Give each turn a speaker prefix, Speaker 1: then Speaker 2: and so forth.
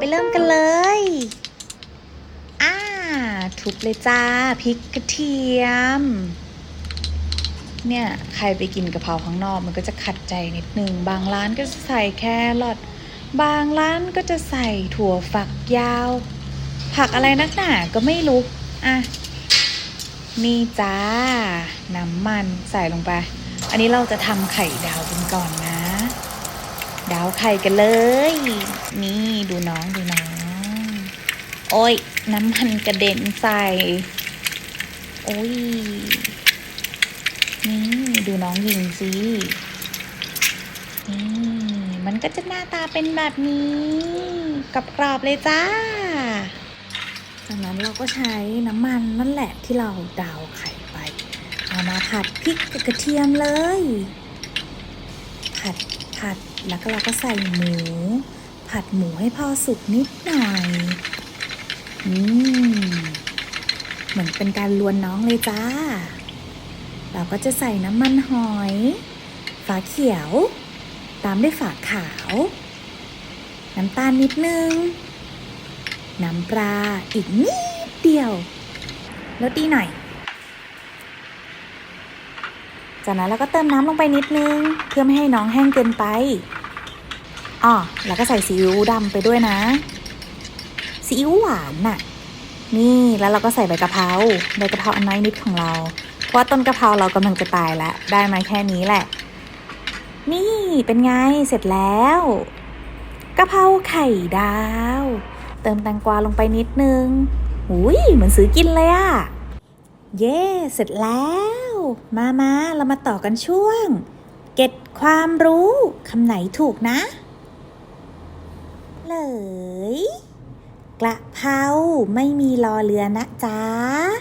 Speaker 1: ไปเริ่มกันเลย อ่า ทุบเลยจ้าพริกกระเทียม เนี่ย ใครไปกินกะเพราข้างนอกมันก็จะขัดใจนิดนึง บางร้านก็จะใส่แครอทบางร้านก็จะใส่ถั่วฝักยาว ผักอะไรนักหนาก็ไม่รู้ อะ นี่จ้า น้ำมันใส่ลงไป อันนี้เราจะทำไข่ดาวกันก่อนนะ ดาวไข่กันเลย นี่ดูน้องดูน้อง โอ้ย น้ำมันกระเด็นใส่ โอ้ย นี่ดูน้องยิงสิ นี่มันก็จะหน้าตาเป็นแบบนี้กับกรอบๆเลยจ้า จากนั้นเราก็ใช้น้ำมันนั่นแหละที่เราดาวไข่ไป เอามาผัดพริกกับกระเทียมเลย ผัด ผัดแล้วก็เราก็ใส่หมู ผัดหมูให้พอสุกนิดหน่อย อืม เหมือนเป็นการลวนน้องเลยจ้า เราก็จะใส่น้ำมันหอย ฝาเขียว ตามด้วยฝาขาว น้ำตาลนิดนึง น้ำปลาอีกนิดเดียว แล้วดีหน่อย จากนั้นเราก็เติมน้ำลงไปนิดนึง เพื่อไม่ให้น้องแห้งเกินไปอ๋อแล้วก็ใส่ซีอิ๊วดำไปด้วยนะ ซีอิ๊วหวานน่ะ นี่แล้วเราก็ใส่ใบกะเพรา ใบกะเพราอันน้อยนิดของเรา เพราะต้นกะเพราเรากำลังจะตายแล้ว ได้มาแค่นี้แหละ นี่เป็นไง เสร็จแล้ว กะเพราไข่ดาว เติมแตงกวาลงไปนิดนึง อุ้ยเหมือนซื้อกินเลยอะเย้ เสร็จแล้ว มามาเรามาต่อกันช่วง เก็ตความรู้คำไหนถูกนะ เลย กระเพราไม่มีรอเรือนะจ๊ะ